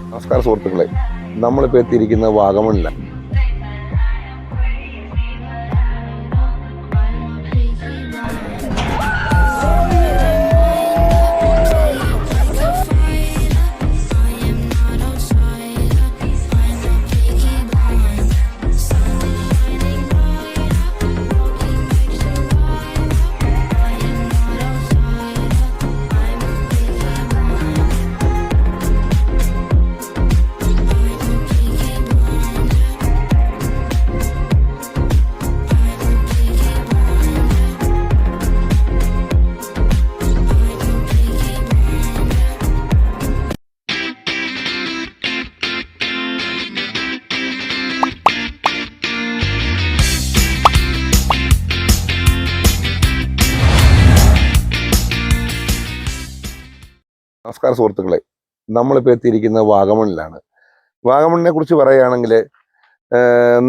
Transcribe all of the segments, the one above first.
നമസ്കാരം സുഹൃത്തുക്കളെ. നമ്മളിപ്പോൾ എത്തിയിരിക്കുന്ന വാഗമണിലാണ്. നമസ്കാരം സുഹൃത്തുക്കളെ നമ്മളിപ്പോൾ എത്തിയിരിക്കുന്നത് വാഗമണിലാണ്. വാഗമണിനെ കുറിച്ച് പറയുകയാണെങ്കിൽ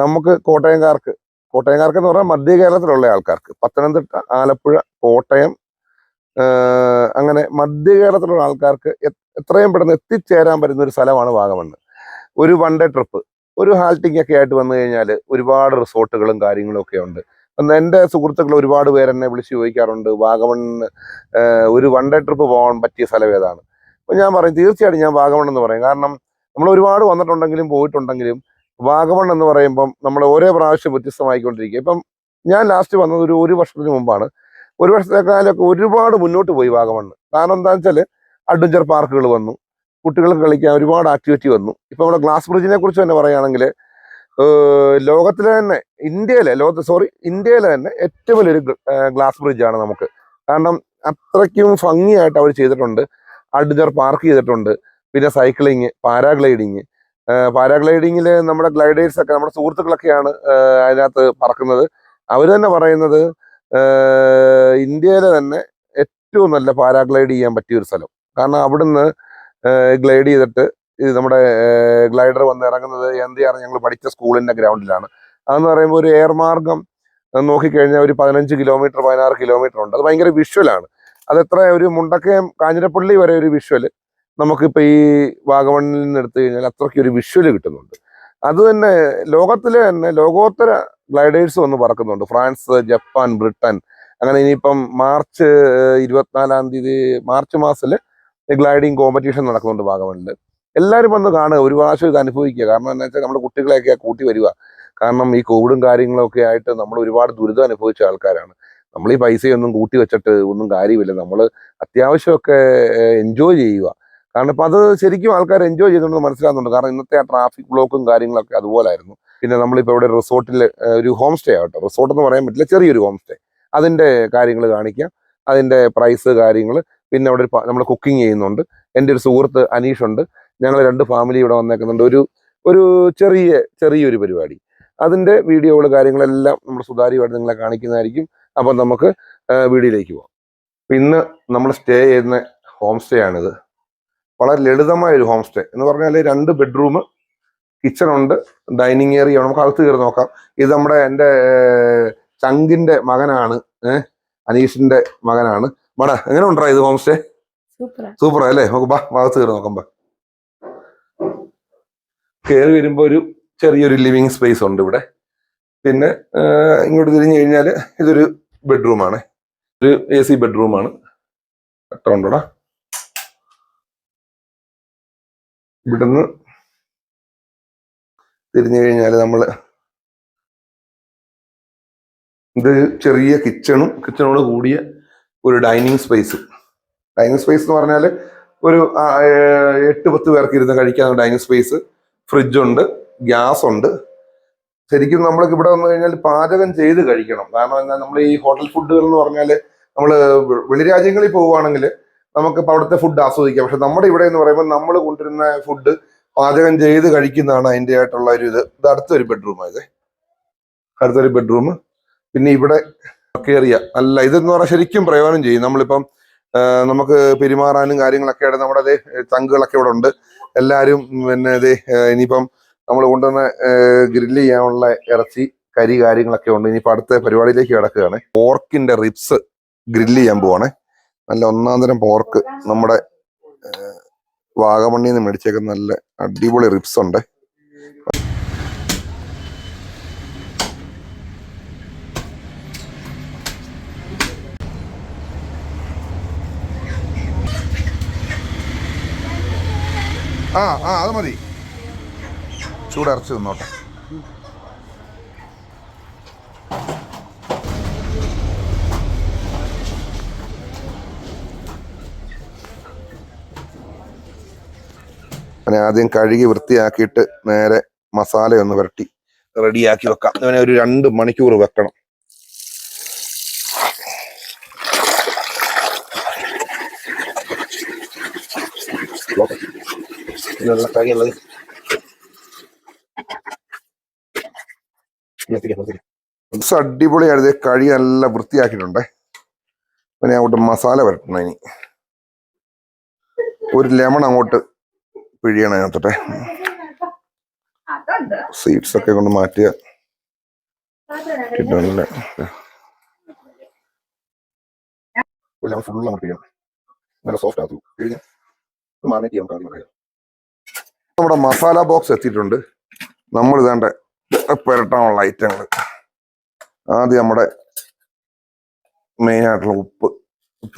നമുക്ക് കോട്ടയംകാർക്ക് കോട്ടയംകാർക്ക് എന്ന് പറഞ്ഞാൽ മധ്യ കേരളത്തിലുള്ള ആൾക്കാർക്ക് പത്തനംതിട്ട ആലപ്പുഴ കോട്ടയം അങ്ങനെ മധ്യ കേരളത്തിലുള്ള ആൾക്കാർക്ക് എത്രയും പെട്ടെന്ന് എത്തിച്ചേരാൻ പറ്റുന്ന ഒരു സ്ഥലമാണ് വാഗമണ്ണ് ഒരു വൺ ഡേ ട്രിപ്പ് ഒരു ഹാൾട്ടിംഗ് ഒക്കെ ആയിട്ട് വന്നു കഴിഞ്ഞാൽ ഒരുപാട് റിസോർട്ടുകളും കാര്യങ്ങളും ഒക്കെ ഉണ്ട്. എന്റെ സുഹൃത്തുക്കൾ ഒരുപാട് പേരെന്നെ വിളിച്ച് ചോദിക്കാറുണ്ട് വാഗമണ്ണിന് ഒരു വൺ ഡേ ട്രിപ്പ് പോകാൻ പറ്റിയ സ്ഥലം ഏതാണ്? ഞാൻ പറയും തീർച്ചയായിട്ടും ഞാൻ വാഗമൺ എന്ന് പറയും. കാരണം നമ്മൾ ഒരുപാട് വന്നിട്ടുണ്ടെങ്കിലും പോയിട്ടുണ്ടെങ്കിലും വാഗമൺ എന്ന് പറയുമ്പം നമ്മൾ ഓരോ പ്രാവശ്യം വ്യത്യസ്തമായിക്കൊണ്ടിരിക്കുക. ഇപ്പം ഞാൻ ലാസ്റ്റ് വന്നത് ഒരു ഒരു വർഷത്തിന് മുമ്പാണ്. ഒരു വർഷത്തെക്കാലൊക്കെ ഒരുപാട് മുന്നോട്ട് പോയി വാഗമൺ. കാരണം എന്താണെന്ന് വെച്ചാൽ അഡ്വഞ്ചർ പാർക്കുകൾ വന്നു. കുട്ടികൾക്ക് കളിക്കാൻ ഒരുപാട് ആക്ടിവിറ്റി വന്നു. ഇപ്പം നമ്മുടെ ഗ്ലാസ് ബ്രിഡ്ജിനെ കുറിച്ച് തന്നെ പറയുകയാണെങ്കിൽ ലോകത്തിലെ തന്നെ ഇന്ത്യയിലെ ലോകത്ത് സോറി ഇന്ത്യയിലെ തന്നെ ഏറ്റവും വലിയൊരു ഗ്ലാസ് ബ്രിഡ്ജാണ് നമുക്ക്. കാരണം അത്രയ്ക്കും ഭംഗിയായിട്ട് അവർ ചെയ്തിട്ടുണ്ട്. അഡ്വഞ്ചർ പാർക്ക് ചെയ്തിട്ടുണ്ട്. പിന്നെ സൈക്ലിങ് പാരാഗ്ലൈഡിങ് പാരാഗ്ലൈഡിങ്ങിൽ നമ്മുടെ ഗ്ലൈഡേഴ്സ് ഒക്കെ നമ്മുടെ സുഹൃത്തുക്കളൊക്കെയാണ് അതിനകത്ത് പറക്കുന്നത്. അവർ തന്നെ പറയുന്നത് ഇന്ത്യയിലെ തന്നെ ഏറ്റവും നല്ല പാരാഗ്ലൈഡ് ചെയ്യാൻ പറ്റിയ ഒരു സ്ഥലം. കാരണം അവിടുന്ന് ഗ്ലൈഡ് ചെയ്തിട്ട് ഇത് നമ്മുടെ ഗ്ലൈഡർ വന്ന് ഇറങ്ങുന്നത് എന്തിയാണ് ഞങ്ങൾ പഠിച്ച സ്കൂളിന്റെ ഗ്രൗണ്ടിലാണ്. അതെന്ന് പറയുമ്പോൾ ഒരു എയർ മാർഗം നോക്കിക്കഴിഞ്ഞാൽ ഒരു പതിനഞ്ച് കിലോമീറ്റർ പതിനാറ് കിലോമീറ്റർ ഉണ്ട്. അത് ഭയങ്കര വിഷ്വലാണ്. അത് എത്ര ഒരു മുണ്ടക്കയം കാഞ്ഞിരപ്പള്ളി വരെ ഒരു വിഷ്വൽ നമുക്കിപ്പോൾ ഈ വാഗമണ്ണിൽ നിന്ന് എടുത്തു കഴിഞ്ഞാൽ അത്രയ്ക്ക് ഒരു വിഷ്വൽ കിട്ടുന്നുണ്ട്. അത് തന്നെ ലോകത്തിലെ തന്നെ ലോകോത്തര ഗ്ലൈഡേഴ്സ് വന്ന് പറക്കുന്നുണ്ട്. France Japan Britain. അങ്ങനെ ഇനിയിപ്പം മാർച്ച് ഇരുപത്തിനാലാം തീയതി മാർച്ച് മാസത്തിൽ ഗ്ലൈഡിങ് കോമ്പറ്റീഷൻ നടക്കുന്നുണ്ട് വാഗമണ്ണിൽ എല്ലാവരും വന്ന് കാണുക ഒരു പ്രാവശ്യം ഇത് അനുഭവിക്കുക. കാരണം എന്താ വെച്ചാൽ നമ്മുടെ കുട്ടികളെയൊക്കെ കൂട്ടി വരിക. കാരണം ഈ കോവിഡും കാര്യങ്ങളൊക്കെ ആയിട്ട് നമ്മൾ ഒരുപാട് ദുരിതം അനുഭവിച്ച ആൾക്കാരാണ്. നമ്മൾ ഈ പൈസയൊന്നും കൂട്ടി വെച്ചിട്ട് ഒന്നും കാര്യമില്ല. നമ്മൾ അത്യാവശ്യമൊക്കെ എൻജോയ് ചെയ്യുക. കാരണം ഇപ്പം അത് ശരിക്കും ആൾക്കാർ എൻജോയ് ചെയ്തുകൊണ്ട് മനസ്സിലാകുന്നുണ്ട് കാരണം ഇന്നത്തെ ആ ട്രാഫിക് ബ്ലോക്കും കാര്യങ്ങളൊക്കെ അതുപോലായിരുന്നു. പിന്നെ നമ്മളിപ്പോൾ ഇവിടെ റിസോർട്ടിൽ ഒരു ഹോം സ്റ്റേ ആവട്ടെ. റിസോർട്ട് എന്ന് പറയാൻ പറ്റില്ല ചെറിയൊരു ഹോം സ്റ്റേ അതിന്റെ കാര്യങ്ങൾ കാണിക്കാം. അതിന്റെ പ്രൈസ് കാര്യങ്ങൾ പിന്നെ അവിടെ ഒരു നമ്മൾ കുക്കിംഗ് ചെയ്യുന്നുണ്ട്. എന്റെ ഒരു സുഹൃത്ത് അനീഷ് ഉണ്ട്. ഞങ്ങൾ രണ്ട് ഫാമിലി ഇവിടെ വന്നേക്കുന്നുണ്ട്. ഒരു ഒരു ചെറിയ ചെറിയൊരു പരിപാടി. അതിന്റെ വീഡിയോകൾ കാര്യങ്ങളെല്ലാം നമ്മൾ സുതാര്യമായിട്ട് നിങ്ങളെ കാണിക്കുന്നതായിരിക്കും. അപ്പം നമുക്ക് വീടിലേക്ക് വീഡിയോയിലേക്ക് പോകാം ഇന്ന് നമ്മൾ സ്റ്റേ ചെയ്യുന്ന ഹോം സ്റ്റേ ആണിത്. വളരെ ലളിതമായ ഒരു ഹോം സ്റ്റേ. എന്ന് പറഞ്ഞാൽ രണ്ട് ബെഡ്റൂം കിച്ചൺ ഉണ്ട് ഡൈനിങ് ഏരിയ നമുക്ക് അകത്ത് കയറി നോക്കാം. ഇത് നമ്മുടെ എന്റെ ചങ്കിന്റെ ചങ്കിന്റെ മകനാണ് ഏഹ് അനീഷിന്റെ മകനാണ്. മട എങ്ങനെ ഉണ്ടാ ഇത് ഹോം സ്റ്റേ? സൂപ്പറാ. സൂപ്പർ അല്ലേ? നമുക്ക് ബാ ഭാഗത്ത് കയറി നോക്കാം ബാ കയറി വരുമ്പോ ഒരു ചെറിയൊരു ലിവിങ് സ്പേസ് ഉണ്ട് ഇവിടെ. പിന്നെ ഇങ്ങോട്ട് തിരിഞ്ഞു കഴിഞ്ഞാൽ ഇതൊരു ബെഡ്റൂമാണ്. ഒരു എ സി ബെഡ്റൂമാണ്. ഉണ്ടോടാ? ഇവിടുന്ന് തിരിഞ്ഞു കഴിഞ്ഞാൽ നമ്മൾ ഇത് ചെറിയ കിച്ചണും കിച്ചണോട് കൂടിയ ഒരു ഡൈനിങ് സ്പേസ്. ഡൈനിങ് സ്പേസ് എന്ന് പറഞ്ഞാൽ ഒരു എട്ട് പത്ത് പേർക്ക് ഇരുന്ന് കഴിക്കാവുന്ന ഡൈനിങ് സ്പേസ്. ഫ്രിഡ്ജുണ്ട് ഗ്യാസ് ഉണ്ട് ശരിക്കും നമ്മൾക്ക് ഇവിടെ വന്നു കഴിഞ്ഞാൽ പാചകം ചെയ്ത് കഴിക്കണം. കാരണം എന്നാൽ നമ്മൾ ഈ ഹോട്ടൽ ഫുഡുകൾ എന്ന് പറഞ്ഞാൽ നമ്മൾ വെളിരാജ്യങ്ങളിൽ പോവുകയാണെങ്കിൽ നമുക്ക് അവിടുത്തെ ഫുഡ് ആസ്വദിക്കാം. പക്ഷെ നമ്മുടെ ഇവിടെ എന്ന് പറയുമ്പോൾ നമ്മൾ കൊണ്ടുവരുന്ന ഫുഡ് പാചകം ചെയ്ത് കഴിക്കുന്നതാണ് അതിന്റെ ആയിട്ടുള്ള ഒരു ഇത്. ഇത് അടുത്തൊരു ബെഡ്റൂമാണ് ഇത്. അടുത്തൊരു ബെഡ്റൂം. പിന്നെ ഇവിടെ കയറിയ അല്ല ഇതെന്ന് പറഞ്ഞാൽ ശരിക്കും പ്രയോജനം ചെയ്യും. നമ്മളിപ്പം നമുക്ക് പെരുമാറാനും കാര്യങ്ങളൊക്കെ ആയിട്ട് നമ്മുടെ അതേ തങ്കുകളൊക്കെ ഇവിടെ ഉണ്ട്. എല്ലാവരും പിന്നെ ഇതേ ഇനിയിപ്പം നമ്മൾ കൊണ്ടുവന്ന് ഗ്രില്ല് ചെയ്യാനുള്ള ഇറച്ചി കരി കാര്യങ്ങളൊക്കെ ഉണ്ട്. ഇനിയിപ്പോൾ അടുത്ത പരിപാടിയിലേക്ക് കിടക്കുകയാണ്. പോർക്കിന്റെ റിബ്സ് ഗ്രില്ല് ചെയ്യാൻ പോവാണ്. നല്ല ഒന്നാം തരം പോർക്ക് നമ്മുടെ വാഗമണ്ണിൽ നിന്ന് മേടിച്ചേക്കുന്ന നല്ല അടിപൊളി റിപ്സ് ഉണ്ട്. ആ ആ അത് മതി. ചൂടരച്ച് നിന്നോട്ടെ അവനെ ആദ്യം കഴുകി വൃത്തിയാക്കിയിട്ട് നേരെ മസാല ഒന്ന് വരട്ടി. റെഡിയാക്കി വെക്കാം. അവനെ ഒരു രണ്ട് മണിക്കൂർ വെക്കണം. ഇതിനുള്ള ദിവസം അടിപൊളിയാണ് ഇത് കഴി നല്ല വൃത്തിയാക്കിയിട്ടുണ്ട്. പിന്നെ അങ്ങോട്ട് മസാല വരട്ടണം ഇനി. ഒരു ലെമൺ അങ്ങോട്ട് പിഴിയണം അതിനകത്തോട്ടെ. അതുണ്ട്. സീഡ്സ് ഒക്കെ കൊണ്ട് മാറ്റിയ അങ്ങോട്ട് പിഴിയണം നല്ല സോഫ്റ്റ് ആകും പിഴിഞ്ഞ നമ്മുടെ മസാല ബോക്സ് എത്തിയിട്ടുണ്ട്. നമ്മൾ ഇതാണ്ട് പുരട്ടാനുള്ള ഐറ്റങ്ങൾ ആദ്യം നമ്മുടെ മെയിൻ ആയിട്ടുള്ള ഉപ്പ്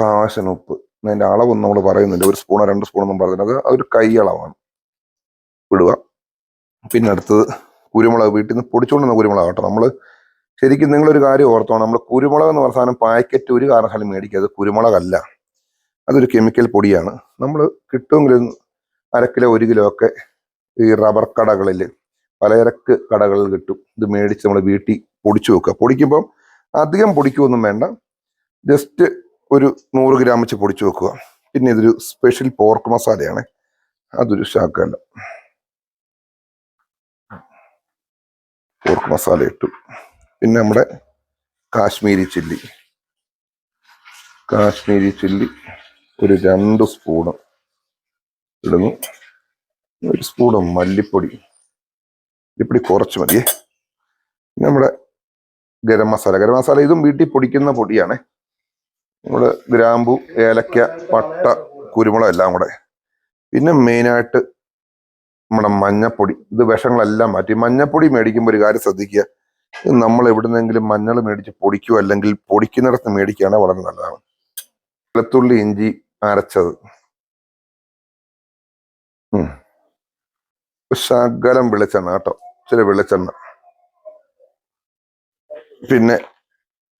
ആവശ്യത്തിന് ഉപ്പ്. അതിന്റെ അളവൊന്നും നമ്മൾ പറയുന്നില്ല. ഒരു സ്പൂണോ രണ്ട് സ്പൂണൊന്നും പറയുന്നത് അത് ഒരു കൈ അളവാണ്. ഇടുക. പിന്നെ അടുത്തത് കുരുമുളക്. വീട്ടിൽ നിന്ന് പൊടിച്ചുകൊണ്ടുവന്ന കുരുമുളക് കേട്ടോ. നമ്മൾ ശരിക്കും നിങ്ങളൊരു കാര്യം ഓർത്തോണം. നമ്മൾ കുരുമുളക് എന്ന് പറഞ്ഞ പാക്കറ്റ് ഒരു കാരണം മേടിക്കുക അത് കുരുമുളകല്ല. അതൊരു കെമിക്കൽ പൊടിയാണ്. നമ്മൾ കിട്ടുമെങ്കിൽ അര കിലോ ഒരു കിലോ ഒക്കെ ഈ റബ്ബർ കടകളിൽ പലചരക്ക് കടകളിൽ കിട്ടും. ഇത് മേടിച്ച് നമ്മൾ വീട്ടിൽ പൊടിച്ചു വെക്കുക. പൊടിക്കുമ്പം അധികം പൊടിക്കുകയൊന്നും വേണ്ട. ജസ്റ്റ് ഒരു നൂറ് ഗ്രാം വെച്ച് പൊടിച്ചു വെക്കുക. പിന്നെ ഇതൊരു സ്പെഷ്യൽ പോർക്ക് മസാലയാണ് അതൊരു ശാക്കല്ല പോർക്ക് മസാല ഇട്ടു. പിന്നെ നമ്മുടെ കാശ്മീരി ചില്ലി. കാശ്മീരി ചില്ലി ഒരു രണ്ട് സ്പൂണ് ഇടുന്നു. ഒരു സ്പൂണ് മല്ലിപ്പൊടി. മല്ലിപ്പൊടി കുറച്ച് മതിയേ നമ്മുടെ ഗരം മസാല. ഗരം മസാല ഇതും വീട്ടിൽ പൊടിക്കുന്ന പൊടിയാണ്. നമ്മുടെ ഗ്രാമ്പു ഏലക്ക പട്ട കുരുമുളക് എല്ലാം കൂടെ. പിന്നെ മെയിനായിട്ട് നമ്മുടെ മഞ്ഞപ്പൊടി. ഇത് വിഷങ്ങളെല്ലാം മാറ്റി. മഞ്ഞപ്പൊടി മേടിക്കുമ്പോൾ ഒരു കാര്യം ശ്രദ്ധിക്കുക. നമ്മൾ എവിടുന്നെങ്കിലും മഞ്ഞൾ മേടിച്ച് പൊടിക്കുക അല്ലെങ്കിൽ പൊടിക്കുന്നിടത്ത് മേടിക്കുകയാണെങ്കിൽ വളരെ നല്ലതാണ്. വെളുത്തുള്ളി ഇഞ്ചി അരച്ചത്. ശകലം വെളിച്ചെണ്ണ കേട്ടോ. ഇച്ചിരി വെളിച്ചെണ്ണ. പിന്നെ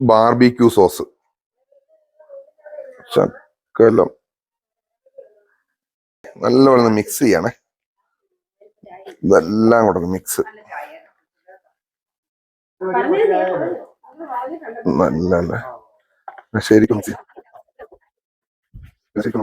ബാർബിക്യൂ സോസ് ചക്കലം. നല്ലപോലെ മിക്സ് ചെയ്യണേ. ഇതെല്ലാം കൂടെ മിക്സ് നല്ല ശരിക്കും ശരിക്കും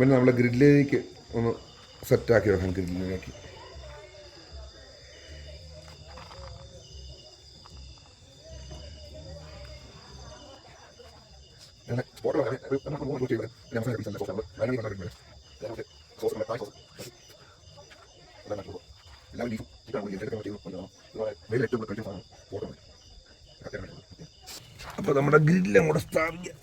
പിന്നെ നമ്മളെ ഗ്രില്ലിലേക്ക് ഒന്ന് സെറ്റാക്കി വെക്കാം ഗ്രില്ലിലേക്ക് അപ്പൊ നമ്മുടെ ഗ്രില്ലും കൂടെ സ്ഥാപിക്കാം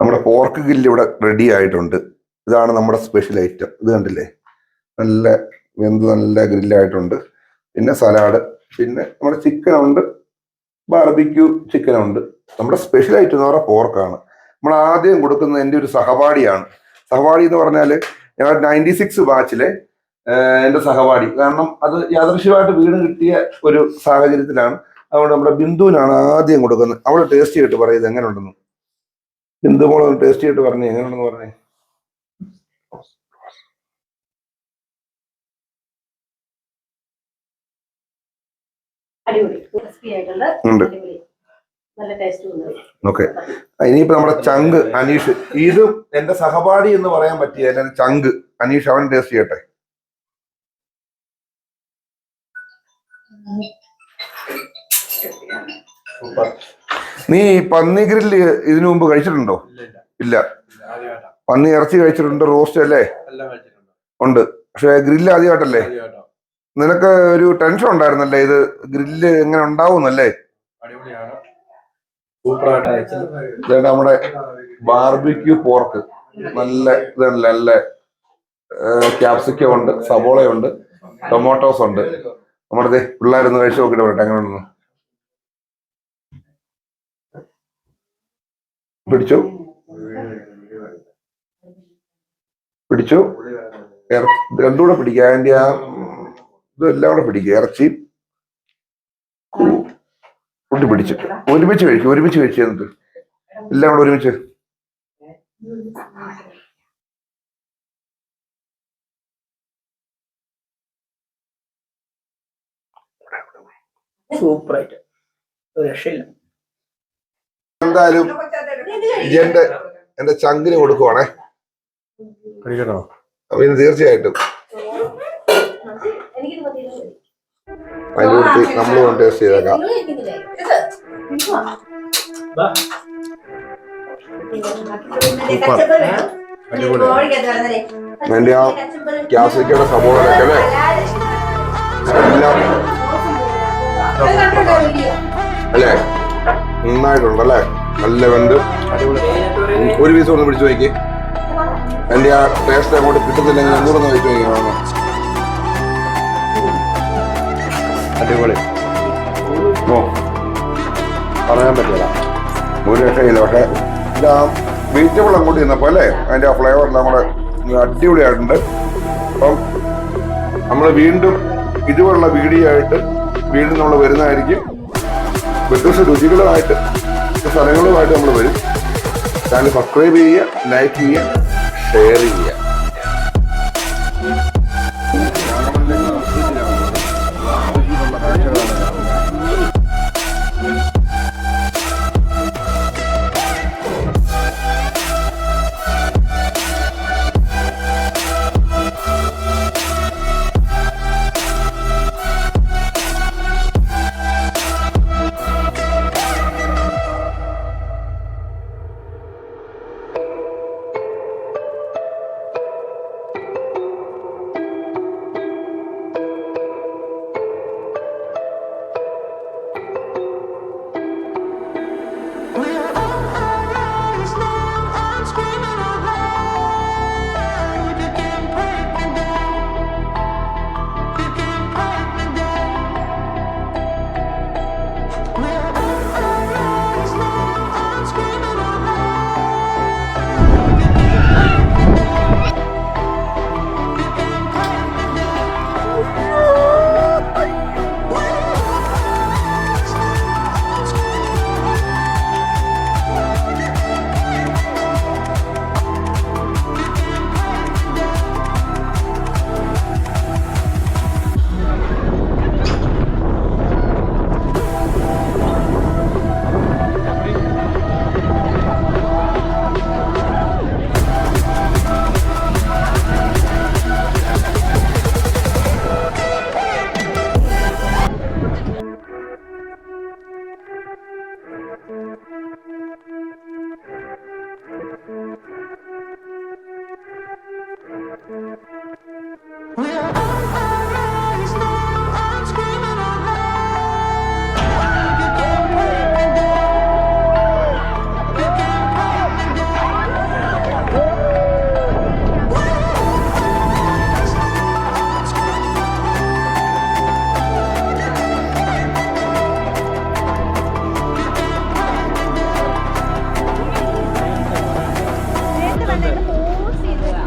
നമ്മുടെ ഗില്ല് ഇവിടെ റെഡി ആയിട്ടുണ്ട്. ഇതാണ് നമ്മുടെ സ്പെഷ്യൽ ഐറ്റം ഇത് കണ്ടില്ലേ? നല്ല വെന്ത് നല്ല ഗ്രില്ലായിട്ടുണ്ട് പിന്നെ സലാഡ് പിന്നെ നമ്മുടെ ചിക്കനുണ്ട് ബാർബിക്യൂ ചിക്കനുണ്ട് നമ്മുടെ സ്പെഷ്യൽ ഐറ്റം എന്ന് പറഞ്ഞാൽ പോർക്കാണ് നമ്മൾ ആദ്യം കൊടുക്കുന്ന എന്റെ ഒരു സഹപാഠിയാണ്. സഹപാഠി എന്ന് പറഞ്ഞാൽ ഞങ്ങൾ നയന്റി സിക്സ് ബാച്ചിലെ എന്റെ സഹപാഠി. കാരണം അത് യാദൃശ്യമായിട്ട് വീട് കിട്ടിയ ഒരു സാഹചര്യത്തിലാണ്. അതുകൊണ്ട് നമ്മുടെ ബിന്ദുവിനാണ് ആദ്യം കൊടുക്കുന്നത്. അവൾ ടേസ്റ്റ് ചെയ്തിട്ട് പറയുന്നത് എങ്ങനെ ഉണ്ടെന്ന് എന്ത് മോളെ ടേസ്റ്റ് ചെയ്തിട്ട് പറഞ്ഞു? എങ്ങനെയാണെന്ന് പറഞ്ഞേ? ഓക്കെ ഇനിയിപ്പോ നമ്മുടെ ചങ്ക് അനീഷ്. ഇത് എന്റെ സഹപാഠി എന്ന് പറയാൻ പറ്റിയ ചങ്ക്. അനീഷ് അവൻ ടേസ്റ്റ് ചെയ്യട്ടെ? നീ പന്നി ഗ്രില്ല് ഇതിനു മുമ്പ് കഴിച്ചിട്ടുണ്ടോ? ഇല്ല പന്നി ഇറച്ചി കഴിച്ചിട്ടുണ്ട് റോസ്റ്റ് അല്ലേ? ഉണ്ട്. പക്ഷെ ഗ്രില്ല് ആദ്യമായിട്ടല്ലേ? ആദ്യമായിട്ടാ. നിനക്ക് ഒരു ടെൻഷൻ ഉണ്ടായിരുന്നല്ലേ? ഇത് ഗ്രില്ല് എങ്ങനെ ഉണ്ടാവുന്നല്ലേ നമ്മുടെ ബാർബിക്യൂ പോർക്ക് നല്ല ഇതല്ല നല്ല ക്യാപ്സിക്കം ഉണ്ട് സബോളയുണ്ട് ടൊമാറ്റോസ് ഉണ്ട്. നമ്മുടെ പിള്ളേരൊന്ന് കഴിച്ചു നോക്കിട്ട് പറയട്ടെ എങ്ങനെ ഉണ്ടെന്ന് പിടിച്ചു. പിടിച്ചു. രണ്ടുകൂടെ പിടിക്കുക. അതിന്റെ ആ ഇതെല്ലാം കൂടെ പിടിക്കുക. ഇറച്ചി. കൂട്ടി പിടിച്ചു. ഒരുമിച്ച് കഴിക്കും ഒരുമിച്ച് കഴിച്ചു എന്നിട്ട് എല്ലാം കൂടെ ഒരുമിച്ച്. സൂപ്പറായിട്ട്. ഒരു രക്ഷയില്ല. എന്തായാലും എന്റെ എന്റെ ചങ്കിന് കൊടുക്കുവാണേ. കഴിക്കണോ? അപ്പൊ ഇത് തീർച്ചയായിട്ടും. അതിന്റെ നമ്മൾ കൊണ്ട് ടേസ്റ്റ് ചെയ്തേക്കാം. എന്റെ ആ ക്യാസിക്കയുടെ സവോളയൊക്കെ അല്ലേ? എല്ലാം അല്ലേ? നന്നായിട്ടുണ്ടല്ലേ നല്ല വെന്ത് ഒരു പീസ് ഒന്ന് പിടിച്ചു നോക്കി. എന്റെ ആ ടേസ്റ്റ് അങ്ങോട്ട് കിട്ടുന്നില്ലെങ്കിൽ ഒന്നുകൂടെ ഒന്ന് കഴിച്ചു നോക്കി അടിപൊളി. ഓ പറയാൻ പറ്റില്ല. ഒരു രക്ഷയില്ല പക്ഷേ ഇതാ വെജിറ്റബിൾ അങ്ങോട്ട് ചെന്നപ്പോ അല്ലേ? അതിന്റെ ആ ഫ്ലേവർ എല്ലാം കൂടെ അടിപൊളിയായിട്ടുണ്ട്. അപ്പം നമ്മൾ വീണ്ടും ഇതുപോലുള്ള വീഡിയോ ആയിട്ട് വീണ്ടും നമ്മൾ വരുന്നതായിരിക്കും. വ്യത്യസ്ത രുചികളുമായിട്ട് സ്ഥലങ്ങളുമായിട്ട് നമ്മൾ വരും. ചാനൽ സബ്സ്ക്രൈബ് ചെയ്യുക ലൈക്ക് ചെയ്യുക ഷെയർ ചെയ്യുക.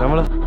Vámonos.